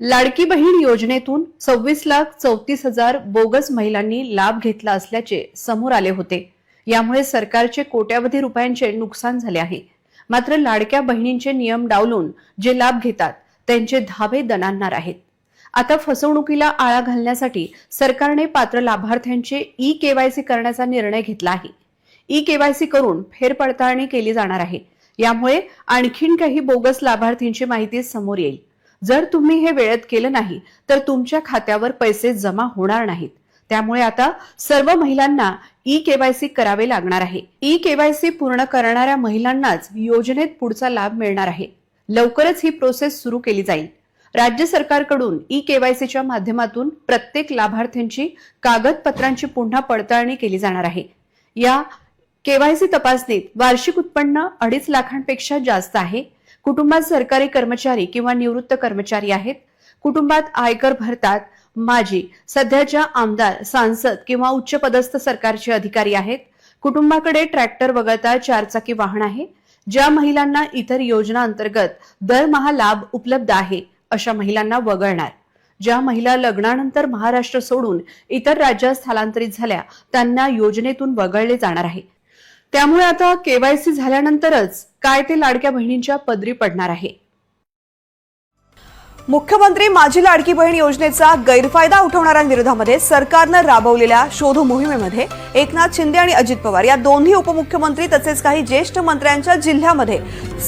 लाडकी बहीण योजनेतून सव्वीस लाख चौतीस हजार बोगस महिलांनी लाभ घेतला असल्याचे समोर आले होते. यामुळे सरकारचे कोट्यावधी रुपयांचे नुकसान झाले आहे. मात्र लाडक्या बहिणींचे नियम डावलून जे लाभ घेतात त्यांचे धाबे दणाणणार आहेत. आता फसवणुकीला आळा घालण्यासाठी सरकारने पात्र लाभार्थ्यांचे ई केवायसी करण्याचा निर्णय घेतला आहे. ई केवायसी करून फेरपडताळणी केली जाणार आहे. यामुळे आणखीन काही बोगस लाभार्थींची माहिती समोर येईल. जर तुम्ही हे वेळेत केलं नाही तर तुमच्या खात्यावर पैसे जमा होणार नाहीत. त्यामुळे आता सर्व महिलांना ई केवायसी करावे लागणार आहे. ई केवायसी पूर्ण करणाऱ्या महिलांनाच योजनेत पुढचा लाभ मिळणार आहे. लवकरच ही प्रोसेस सुरू केली जाईल. राज्य सरकारकडून ई केवायसीच्या माध्यमातून प्रत्येक लाभार्थ्यांची कागदपत्रांची पुन्हा पडताळणी केली जाणार आहे. या केवायसी तपासणीत वार्षिक उत्पन्न अडीच लाखांपेक्षा जास्त आहे. कुटुंबात सरकारी कर्मचारी किंवा निवृत्त कर्मचारी आहेत. कुटुंबात आयकर भरतात. माजी सध्याच्या आमदार सांसद किंवा उच्च पदस्थ सरकारचे अधिकारी आहेत. कुटुंबाकडे ट्रॅक्टर वगळता चारचाकी वाहन आहे. ज्या महिलांना इतर योजना अंतर्गत दरमहा लाभ उपलब्ध आहे अशा महिलांना वगळणार. ज्या महिला लग्नानंतर महाराष्ट्र सोडून इतर राज्यात स्थलांतरित झाल्या त्यांना योजनेतून वगळले जाणार आहे. त्यामुळे आता केवायसी झाल्यानंतरच काय ते लाडक्या बहिणींच्या पदरी पडणार आहे. मुख्यमंत्री माझी लाडकी बहीण योजनेचा गैरफायदा उठवणाऱ्यांविरोधामध्ये सरकारनं राबवलेल्या शोध मोहिमेमध्ये एकनाथ शिंदे आणि अजित पवार या दोन्ही उपमुख्यमंत्री तसेच काही ज्येष्ठ मंत्र्यांच्या जिल्ह्यामध्ये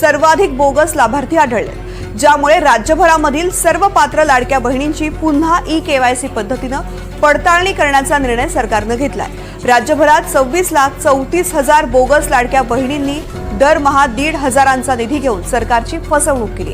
सर्वाधिक बोगस लाभार्थी आढळले ज्यामुळे राज्यभरामधील सर्व पात्र लाडक्या बहिणींची पुन्हा ई केवायसी पद्धतीनं पडताळणी करण्याचा निर्णय सरकारनं घेतलाय. राज्यभरात सव्वीस लाख चौतीस हजार बोगस लाडक्या बहिणींनी दरमहा दीड हजारांचा निधी घेऊन सरकारची फसवणूक केली.